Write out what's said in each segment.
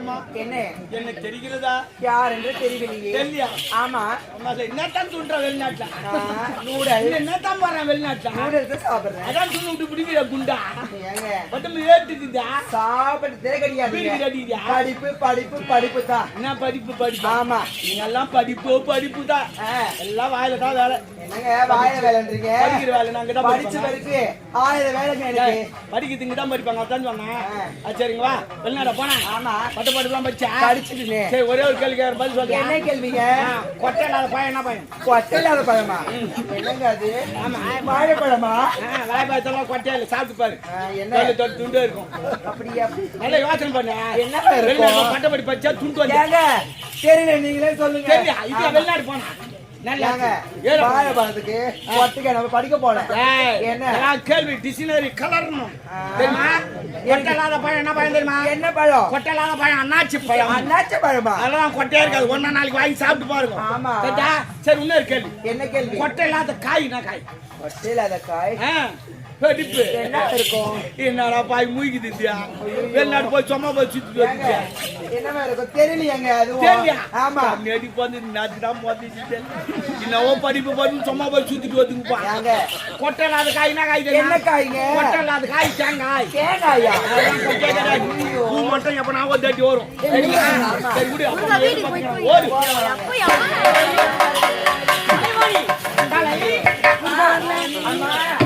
மனுஷம்மா என்ன? என்ன தெரிகிறதா? யார் என்று தெரியவில்லையே. தெரியலையா ஆமா. அம்மா என்னத்தான் துண்ற வெளிநாட்டுல? நூடல் என்னத்தான் போறேன் வெளிநாட்டுல? நூடல்ஸ் சாப்பிடுறேன். அதான் துண்ணு விட்டு பிடிக்கிற குண்டா? ஏங்க. மட்டும் ஏத்துக்குதா? சாப்பிடுறதே கிடையாது? படிப்பு படிப்பு படிப்பு தான் என்ன படிப்பு படிப்பு? ஆமா. நீங்க எல்லாம் படிப்பு படிப்பு தான் எல்லாம் வாயில தான் வேலை. என்னங்க வாயில வேலைன்றீங்க? படிக்கிற வேலை நாங்க தான் படிச்சு ஆயிரம் வேலைங்க எனக்கு. படிக்கிறதுக்கு தான் படிப்பாங்க அதான் சொன்னேன் ஆ. ஆ, சரிங்க வா. வெளிநாட போனா. ஆமா. பட்ட படிப்புலாம் படிச்சா படிச்சுட்டுனே சரி ஒரே ஒரு கேள்வி கேட்கற பதில் என்ன சொல்றேன் கேள்விங்க? கொட்டை இல்லாத பையன் என்ன பையன் கொட்டை இல்லாத பழமா என்னங்க அது? வாழைப்பழமா? வாய்ப்பாயத்தெல்லாம் கொட்டையா இல்லை சாப்பிட்டு பாரு. என்ன? தொட்டு துண்டு இருக்கும். அப்படியா? நல்ல யோசனை பண்ணு. என்ன பட்ட படி படிச்சா துண்டு வந்து தெரியல நீங்களே சொல்லுங்க. இது ஆமா. வெளிநாடு போனா. படிக்க போனேன் என்ன? கேள்வி டிக்ஷனரி கலரணும். தெரியுமா? கொட்டை இல்லாத பையன் என்ன பையன் தெரியுமா? என்ன பழம்? கொட்டை இல்லாத பையன் அண்ணாச்சி பையன் அண்ணாச்ச பழமா? அதெல்லாம் கொட்டையா இருக்காது. ஒன்னா நாளைக்கு வாங்கி சாப்பிட்டு பாருங்க. ஆமா. சரி இன்னொரு கேள்வி. என்ன கேள்வி? கொட்டை இல்லாத காய் என்ன காய்? கொட்டை இல்லாத காய் வெடிப்பு என்ன இருக்கும்? என்னடா பாய் மூய்க்குது வெளிநாடு போய் சும்மா போய் வந்துட்டியா என்னமா இருக்கும்? தெரியலையாங்க அதுவும். ஆமா. நெடிப்பு வந்து நாச்சுதான் போட்டுச்சு என்னவோ படிப்பு பண்ணி சும்மா போய் சுத்திட்டு வந்துக்குப்பா. கொட்டை இல்லாத காய் என்ன காய் தெரியுமா? என்ன காய்ங்க? கொட்டை இல்லாத காய் தேங்காய். தேங்காயா. பூ மட்டும் எப்ப நான் தட்டி வரும். சரி விடு. ஓடு மஞ்சமுள்ளே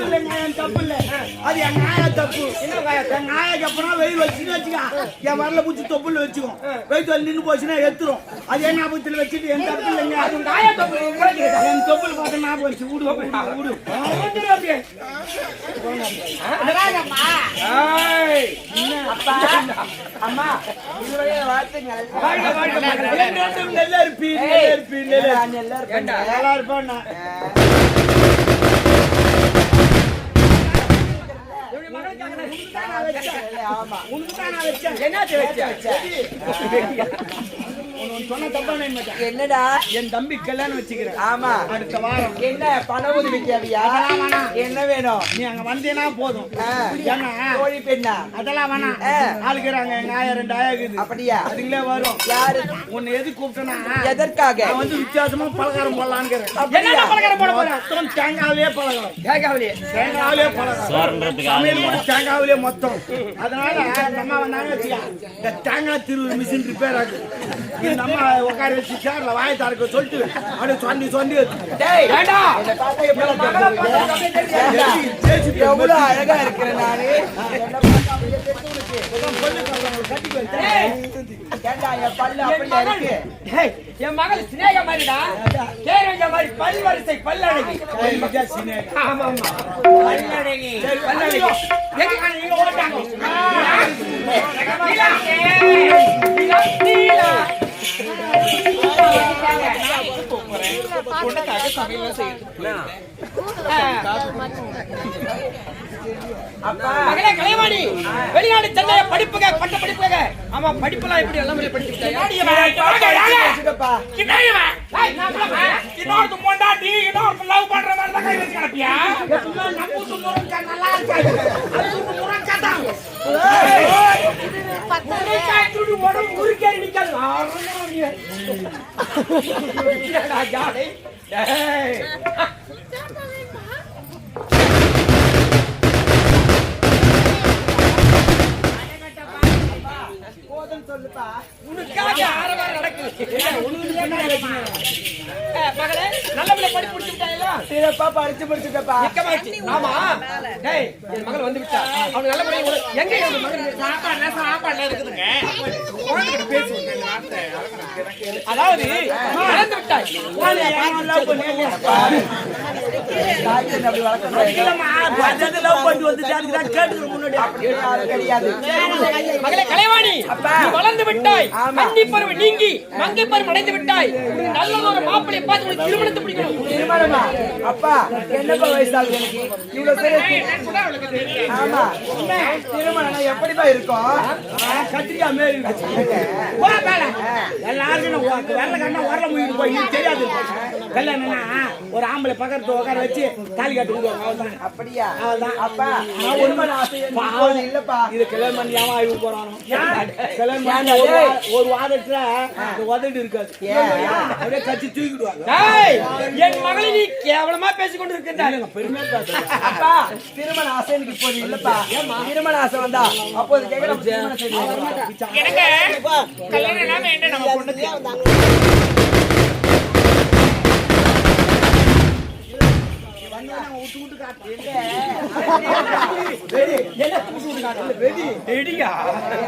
தப்பு இல்லைங்க, என் தப்பு இல்ல. அது என் நாயா தப்பு. என் நாயக்கு அப்பனா வெயில் வச்சுன்னு வச்சுக்க. என் வரல பூச்சி தொப்புல வச்சுக்கும். வெயிட் வந்து நின்னு போச்சுன்னா எடுத்துரும். அது என் ஞாபகத்துல வச்சுட்டு என் தப்பு இல்லைங்க. என் தொப்புல பார்த்து ஞாபகம் வச்சு விடு, விடு, அம்மா நல்லா இருப்பேன் நல்லா இருப்பான் நான். ஆமா உனக்குதான் நான் வச்சேன். என்னது வச்ச என்னடா? என் தம்பி கல்யாணம் வச்சுக்கிறேன். ஆமா. அடுத்த வாரம். என்ன பண உதவி தேவையா. என்ன வேணும்? நீ அங்க வந்தீனா போதும். ஆ. ஏன்னா கோழி பெண்ணா? அதெல்லாம் வேணாம். ஆளுக்குறாங்க எங்க ஆயா ரெண்டு ஆயா இருக்குது அப்படியா? அதுங்களே வரும். யாரு? உன்னை எது கூப்பிட்டனா எதற்காக? நான் வந்து வித்தியாசமா பலகாரம் போடலான்னு அப்படியா? என்ன பலகாரம் போட போறேன் மொத்தம் தேங்காவிலே பலகாரம். கேட்காவலே தேங்காவிலே பலகாரம். சமையல் கூட தேங்காவிலே மொத்தம். அதனால அந்த அம்மா வந்தாங்க இந்த தேங்காய் திருவு மிஷின் ரிப்பேர் ஆகுது. இந்த அம்மா உட்கார வச்சு சேர்ல வாயை திறக்க சொல்லிட்டு? ஏண்டா, ஜேசிபி எவ்வளவு அழகா இருக்கிறேன் நானு என் மகள் சினேகா மாதிரிடா கேரஞ்ச மாதிரி பல் வரிசை பல்லழகி ஆமா ஆமா பல்லழகி பல்லழகி எங்க நீங்க ஓட்டாங்க நீலா நீலா நீலா வெளிநாடு படிப்புக பட்ட படிப்புக. ஆமா படிப்பெல்லாம் எப்படி எல்லாம் பொண்டாட்டி லவ் பண்ற மாதிரி தான் கை வச்சு கிடப்பியா? நல்லா இருக்காது அது முருங்கா தான் முருங்காய் துடு உடம்பு முறுக்கேறி நிக்காது என்னடா ஜாடை சொல்லுப்பா. உனக்காக ஆரவாரம் நடக்குது. ஏய், மகளே நல்ல பிள்ளை படிப்பு முடிச்சுட்டாங்களா சீரப்பா படிச்சு முடிச்சுட்டப்பா. நிக்கமாச்சு ஆமா. டேய் என் வந்து விட்டா எங்க என் மகள் சாப்பாடுல சாப்பாடுல இருக்குதுங்க? அதாவது விட்டாய் கலைவாணி வளர்ந்து விட்டாய். கன்னி பருவம் நீங்கி மங்கை பருவம் அடைந்து விட்டாய். நல்ல ஒரு பார்த்து உனக்கு திருமணத்தை பிடிக்கணும். திருமணமா? அப்பா என்னப்பா வயசாகுது எனக்கு? இவ்வளவு சரி ஆமா. திருமணம் எப்படிப்பா இருக்கும்? கத்திரிக்காய் மாரி. எல்லாருக்கும் கண்ணா போய் தெரியாது. கல்யாணம்னா ஒரு ஆம்பளை பக்கத்துல உட்கார வச்சு தாலி கட்டு விடுவாங்க அவ்வளவுதான் அப்படியா? அவ்வளவுதான். அப்பா திருமண ஆசை எனக்கு இப்போது இல்லப்பா. இது கல்யாணம் பண்ணி ஏமா அழிவு போறானோ? கல்யாணம் பண்ணி ஏன்டா, ஒரு டேய்? வா- ஒரு வாதத்துல இந்த உதடு இருக்காது. அப்படியே கட்சி தூக்கிடுவாங்க டேய் என் மகளை நீ கேவலமா பேசிக் கொண்டு இருக்கின்றாய் பெருமையா பேசுறேன். அப்பா திருமண ஆசை எனக்கு இப்போது இல்லப்பா. திருமண ஆசை வந்தா? அப்போது கேட்கலாம். எனக்கு கல்யாணம் என்ன நம்ம பொண்ணுக்கு ரெடியா எங்க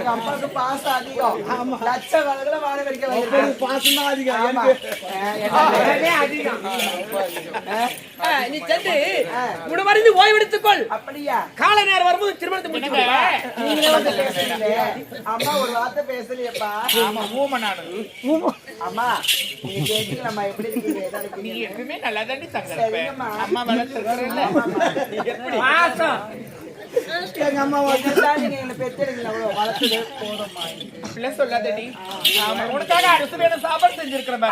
அப்பாவுக்கு பாசம் அதிகம் லட்ச கணக்குல வாழ வைக்க வந்திருக்கேன். பாசம் தான் அதிகம் அஹ், நீ சென்று உணவறிந்து ஓய்வெடுத்துக் கொள் அப்படியா கால நேரம் வரும்போது திருமணத்தை முடிச்சு கொடுப்பா. நீங்களே வந்து பேசுறீங்களே. அம்மா ஒரு வார்த்தை பேசலையப்பா ஆமா ஊம நாடு அம்மா நீங்க கேட்டீங்களா எப்படி நீ எப்பவுமே நல்லா தாண்டி தங்க. அம்மா எங்க அம்மா.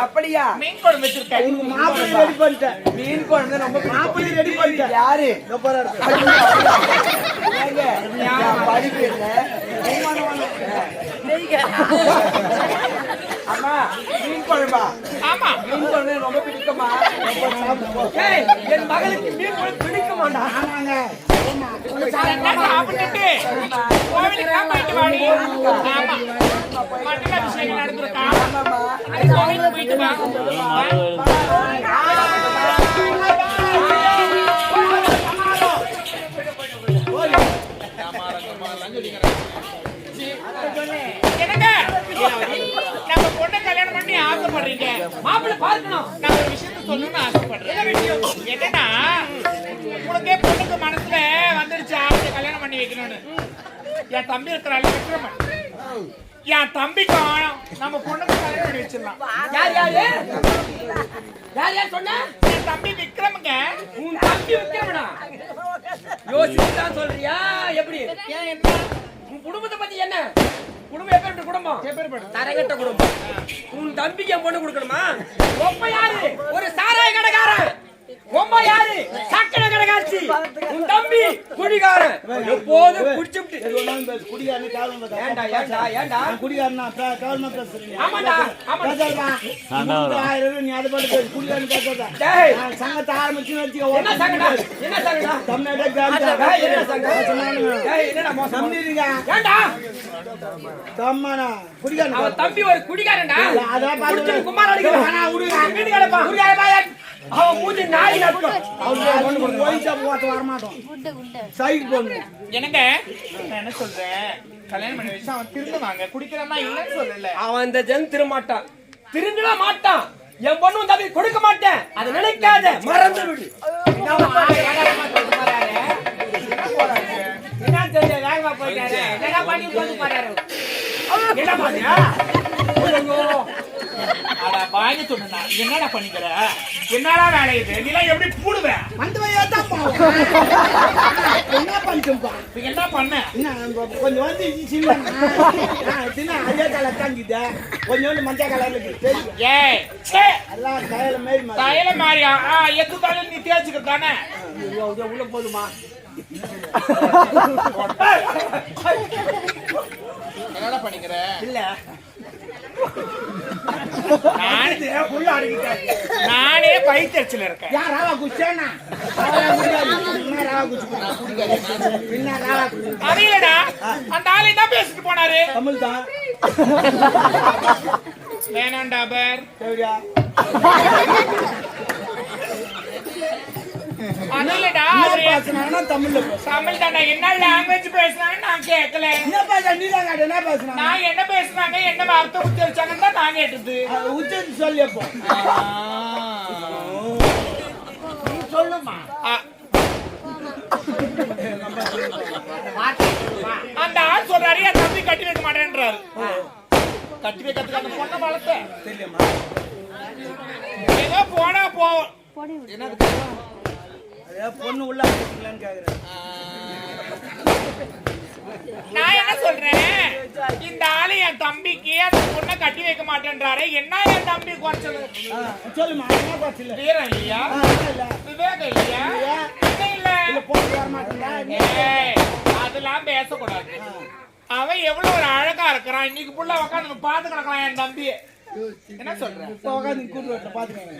அப்படியா மீன் குழம்பு வச்சிருக்கேன் மாப்பிள்ளை ரெடி பண்ணிட்டேன் மீன் குழம்பு ரொம்ப. மாப்பிள்ளை ரெடி பண்ணிட்டேன் யாரு படிப்பு இல்ல. அம்மா மீன் குழம்பா? ஆமா. மீன் குழம்பு ரொம்ப பிடிக்குமா என் மகளுக்கு மீன் குழம்பு பிடிக்க மாட்டான் ஆமாங்க சாப்பிட்டுட்டு? கோவிலுக்கு தான் போயிட்டு வாடி. ஆமா. மண்டல அபிஷேகம் நடந்திருக்கா? கோவிலுக்கு போயிட்டு வா. என்னங்க? கல்யாணம் பண்ணி ஆசைப்படுறீங்க. மாப்பிள்ளை பார்க்கணும். நான் ஒரு விஷயத்த சொல்லணும்னு ஆசைப்படுறேன். விஷயம்? என்னன்னா உனக்கே பொண்ணுக்கு மனசுல வந்துருச்சு ஆசை கல்யாணம் பண்ணி வைக்கணும்னு. என் தம்பி இருக்கிறாள் விக்ரமன் என் தம்பிக்கும் நம்ம பொண்ணுக்கு கல்யாணம் பண்ணி வச்சிடலாம். யார் யாரு? யார் யார் சொன்ன? என் தம்பி விக்ரமுங்க. உன் தம்பி விக்ரமனா? யோசிச்சு தான் சொல்றியா? எப்படி? ஏன் என்ன உன் குடும்பத்தை பத்தி என்ன? குடும்பம் எப்பேற்பட்ட குடும்பம்? தரகட்ட குடும்பம். உன் தம்பிக்கு பொண்ணு கொடுக்கணுமா? ஒப்ப யாரு? ஒரு சாராய கடைக்காரன். ஒம்ப யாரு சக்கர கடைக்காட்சி உன் தம்பி குடிகாரன் எப்போது குடிச்சுட்டு குடிகாரன் வேணாலும் பேசு. குடிகாரனு கேவலமா குடிகாரனா, கே- பேசுறீங்க. ஆமாடா ஆமா ஆயிரம் நீ அதை பாட்டு பேசு. பேசாத. டேய் சங்கத்தை ஆரம்பிச்சுன்னு வச்சுக்கோ, என்ன சங்கடா என்ன சங்கடா தமிழ்நாடே காலிடா. என்ன சங்கடம்? டேய் என்னடா மோசம் நம்பிடுங்க. ஏன்டா தம்மானா, குடிகாரனு அவன் தம்பி ஒரு குடிகாரன்டா அதான் பாத்து குமார் அடிக்கிறான் வேணா, விடுங்க. வீட்டுக்கு அனுப்பா குடிகார அவன் மூஞ்சி நாய் நட்டும் அவனுக்கு ஒயின் ஷாப் ஓட்ட வரமாட்டோம். சைடு போங்க. என்னங்க? நான் என்ன சொல்றேன்? கல்யாணம் பண்ணி வச்சு அவன் திருந்துவாங்க. குடிக்கிறான்னா இல்லைன்னு சொல்லல. அவன் இந்த ஜென் திருமாட்டான். திருந்தவே மாட்டான். என் பொண்ணு தம்பி கொடுக்க மாட்டேன். அதை நினைக்காத. மறந்து விடு. என்ன தெரியல வேகமா போயிட்டாரு. என்ன? பண்ணி போட்டு போறாரு என்ன பாத்தியா வாங்கி சொன்னா என்னடா பண்ணிக்கிற? என்னடா வேலை இது? நீலாம் எப்படி பூடுவேன் வந்து வையா தான். என்ன பண்ணிட்டோம்ப்பா? இப்ப என்ன பண்ண? கொஞ்சம் வந்து சின்ன சின்ன அதே கலர் தாங்கிட்ட கொஞ்சோண்டு மஞ்சள் கலர்ல ஏய் சே எல்லாம் கையில மாரி மாதிரி தைல மாறியா? ஆ எத்து தானே நீ தேய்ச்சிக்கிற தானே? உள்ள போதுமா? என்னடா பண்ணிக்கிற? இல்ல. நானே பைத்தறிச்சல இருக்கேன். யார் ராவா குச்சேனா அந்த ஆளை தான் பேசிட்டு போனாரு. தமிழ் தான் வேணாண்டா பர் சரியா அறியலடா என்ன பேசுனாங்கன்னா தமிழ்ல தமிழ் தாண்டா என்ன லாங்குவேஜ் பேசுனாங்க நான் கேட்கல. என்ன பேச நீ தான் என்ன பேசுனாங்க நான் என்ன பேசுனாங்க என்ன வார்த்தை உச்சரிச்சாங்கன்னு தான் நான் கேட்டது. உச்சரிச்சு சொல்லி அப்போ நீ சொல்லுமா. அந்த ஆள் சொல்றாரு என் தம்பி கட்டி வைக்க மாட்டேன்றாரு. கட்டி வைக்கிறதுக்கு அந்த பொண்ணை வளர்த்த தெரியுமா? ஏதோ போனா போ. என்னது? அதே பொண்ணு உள்ள அடிக்கலான்னு கேக்குறேன். நான் என்ன சொல்றேன்? இந்த ஆளு என் தம்பிக்கு அந்த பொண்ணை கட்டி வைக்க மாட்டேன்றாரு. என்ன என் தம்பி குறைச்சது சொல்லுமா என்ன பாட்டு வீரம் இல்லையா? இல்ல விவேகம் இல்லையா? இல்ல. போட்டு வர ஏய், அதெல்லாம் பேசக்கூடாது. அவன் எவ்வளவு ஒரு அழகா இருக்கிறான். இன்னைக்கு புள்ள உட்காந்து பாத்து கிடக்கலாம் என் தம்பி. என்ன சொல்ற? இப்போ உட்காந்து கூட்டு வரல பாத்துக்கோங்க.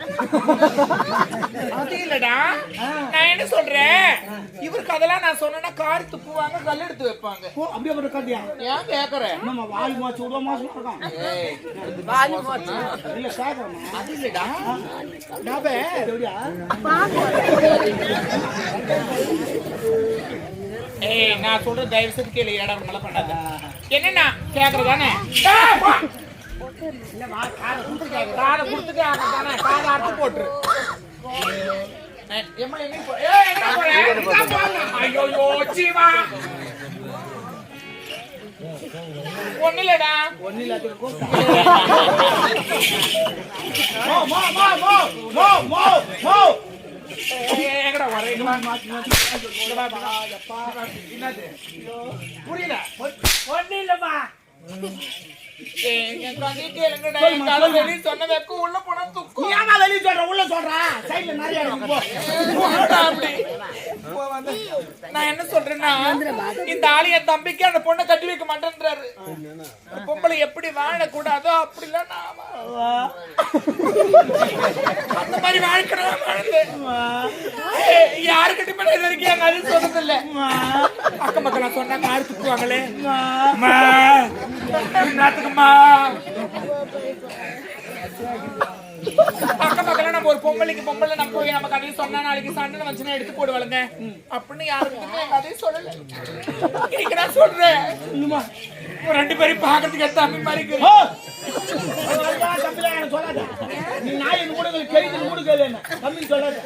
அது இல்லடா. நான் என்ன சொல்றேன் இவருக்கு அதெல்லாம் நான் சொன்னேன்னா கார் துப்புவாங்க கல் எடுத்து வைப்பாங்க. போ அப்படியே காட்டியா ஏன் கேக்குறேன் நம்ம வாய் மாச்சு மாசம் இருக்கும் இல்ல கேக்குறேன் அது இல்லடா. டாபே எப்படியா? ஏய் நான் சொல்ற தயவு செய்து கேளு இடம் மழை பண்ணாத. என்னன்னா கேக்குறதானே? காரை கொடுத்து கேக்குறதானே காரை அறுத்து போட்டுரு ஏய், எம்மா, எங்கடா புரியல ஒண்ணும் என் உள்ள அப்படி. நான் என்ன சொல்றேன்னா இந்த ஆளு என் தம்பிக்கு அந்த பொண்ணை கட்டி வைக்க மாட்டேன்றாரு பொம்பளை எப்படி வாழக்கூடாதோ அப்படிலாம் நான் மாதிரி வாழ்க்கணும் யாருக்கிட்ட இது வரைக்கும் எங்க அது சொன்னதில்ல. அக்கம் பக்கம் நான் சொன்னா கார் துப்புவாங்களே அம்மா, என்னத்துக்கும்மா? அக்கம் பக்கம் நம்ம ஒரு பொம்பளைக்கு பொம்பளை நம்ம போய் நம்ம கதையை சொன்னா நாளைக்கு சண்டை வந்துச்சுன்னா எடுத்து போடுவாளுங்க. அப்படின்னு யாருக்குமே என் கதையை சொல்லல. இன்னைக்கு நான் சொல்றேன். ரெண்டு பேரும் பாக்குறதுக்கு ஏத்த அம்மி மாதிரி நீ நாயின் கூட கேள்வி கூட கேளு என்ன? தம்பி சொல்லாத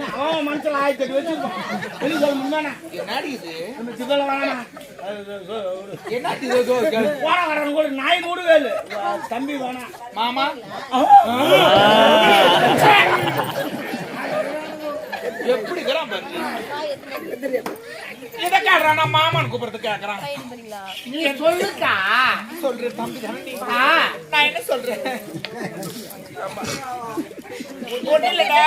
நான் அவன் மனசுல ஆயிரத்தி எட்டு வச்சிருப்பான். வெளிய சொல்ல என்னடி இது? நம்ம என்ன. போன வரணும் கூட நாய் கூட கேளு. தம்பி வேணாம் மாமா? எப்படி இதை மாமான்னு கூப்பிடுறது கேக்குறான் நீ சொல்லுக்கா சொல்ற தம்பி தானே நீ? நான் என்ன சொல்றேன்? ஒண்ணு இல்லடா.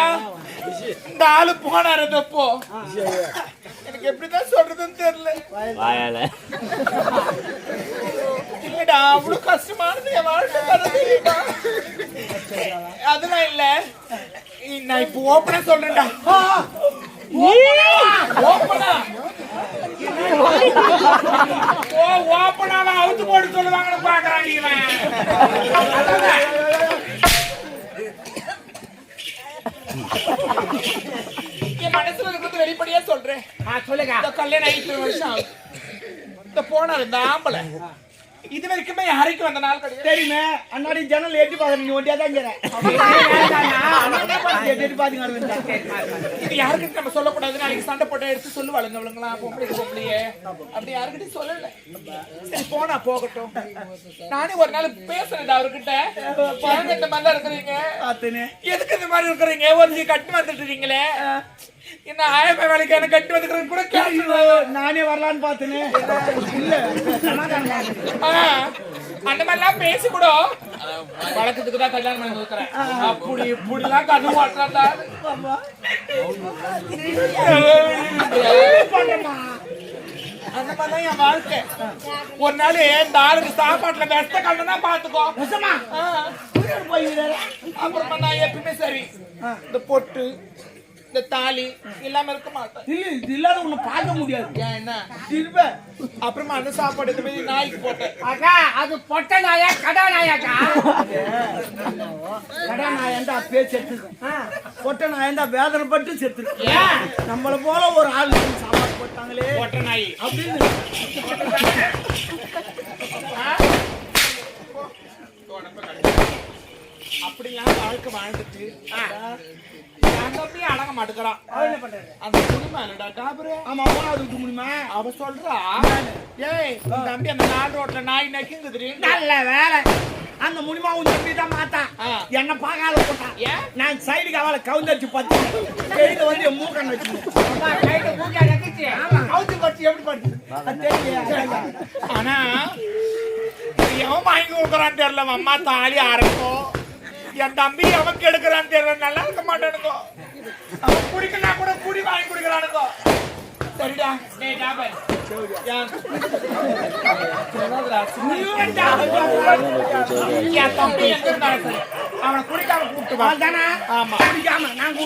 இந்த ஆளு போனாரு தப்போ எனக்கு எப்படிதான் சொல்றதுன்னு தெரியல. வாயால. இல்லடா அவ்வளவு கஷ்டமானது என் வாழ்க்கை அதெல்லாம் இல்ல. நான் இப்ப ஓப்பனா சொல்றேன்டா. ஓப்பனா ஓ ஓப்பனாவா அவுத்து போட்டு சொல்லுவாங்கன்னு பாக்குறான் இவன். என் மனசுல இருக்கிறது வெளிப்படையா சொல்றேன். சொல்லுங்க. கல்யாணம் இத்தனை வருஷம் ஆகுது. இந்த போனார் இந்த ஆம்பளை. இது வரைக்குமே யாரைக்கு வந்த நாள் கிடையாது. தெரியுமே அண்ணாடி ஜன்னல் எட்டி பாக்குறேன் நீ ஒண்டியா தான் எட்டி பாத்துங்க இது யாருக்கிட்ட நம்ம சொல்லக்கூடாது. நாளைக்கு சண்டை போட்டு எடுத்து சொல்லுவாளுங்க அவளுங்களா பொம்பளை பொம்பளையே. அப்படி யாருக்கிட்டையும் சொல்லல. சரி போனா போகட்டும். நானே ஒரு நாள் பேசுறேன் அவர்கிட்ட. பாருங்க இந்த மாதிரி தான் இருக்கிறீங்க எதுக்கு இந்த மாதிரி இருக்கிறீங்க? ஒரு கட்டு வந்துட்டு இருக்கீங்களே. என்ன ஆயப்ப வேலைக்கு என்ன கட்டு வந்துக்கிறேன் கூட நானே வரலான்னு பாத்துனே. இல்ல அந்த மாதிரிலாம் பேசி கூட வழக்கத்துக்கு தான் கல்யாணம் பண்ணி கொடுக்குறேன். அப்படி இப்படிலாம் கண்ணு மாட்டாண்டா அந்த மாதிரிதான் என் வாழ்க்கை. ஒரு நாள் இந்த ஆளுக்கு சாப்பாட்டுல வெஸ்ட கண்டனா பாத்துக்கோ. அப்புறமா நான் சரி. இந்த பொட்டு இந்த தாலி இல்லாம இருக்க மாட்டேன். இல்ல இது இல்லாத உன்னை பார்க்க முடியாது. ஏன் என்ன திரும்ப அப்புறமா அந்த சாப்பாடு போய் நாய்க்கு போட்டேன். அக்கா அது பொட்ட நாயா கடா நாயாக்கா? கடை நான் ஏன்டா பேச்சு எடுத்துருக்கேன் கொட்டை நான் ஏன்டா வேதனைப்பட்டு செத்துருக்கேன் நம்மள போல ஒரு ஆள் சாப்பாடு போட்டாங்களே. போட்ட நாய். அப்படின்னு. அப்படிலாம் வாழ்க்கை வாழ்ந்துட்டு அப்படியே அடங்க மாட்டுக்கிறான் அந்த குடும்பம்டா டாபரு? ஆமா மூணாவது விட்டு முடியுமா அவ சொல்றா ஏய் உன் தம்பி அந்த நாலு ரோட்ல நாய் நக்கிங்குது நல்ல வேலை. அந்த முடிமா உன் தம்பி தான் மாட்டான். ஆ. என்ன பார்க்காத போட்டான். ஏன்? நான் சைடுக்கு அவளை கவுந்தடிச்சு பார்த்து கையில வந்து என் மூக்கன் பூஜா நக்கிச்சு கவுந்து பறிச்சு எப்படி பறிச்சு? ஆனா எவன் வாங்கி கொடுக்குறான்னு தெரியல. அம்மா தாலி அரைக்கும். என் தம்பி எவன் கெடுக்கிறான்னு தெரியல. நல்லா இருக்க மாட்டானுங்கோ. அவன் குடிக்கனா கூட குடி வாங்கி குடிக்கிறானுங்கோ. சரிடா. டேய் டாபர். அவனை குடிக்காம கூப்பிட்டு வா. அதானே? ஆமா. குடிக்காம நான்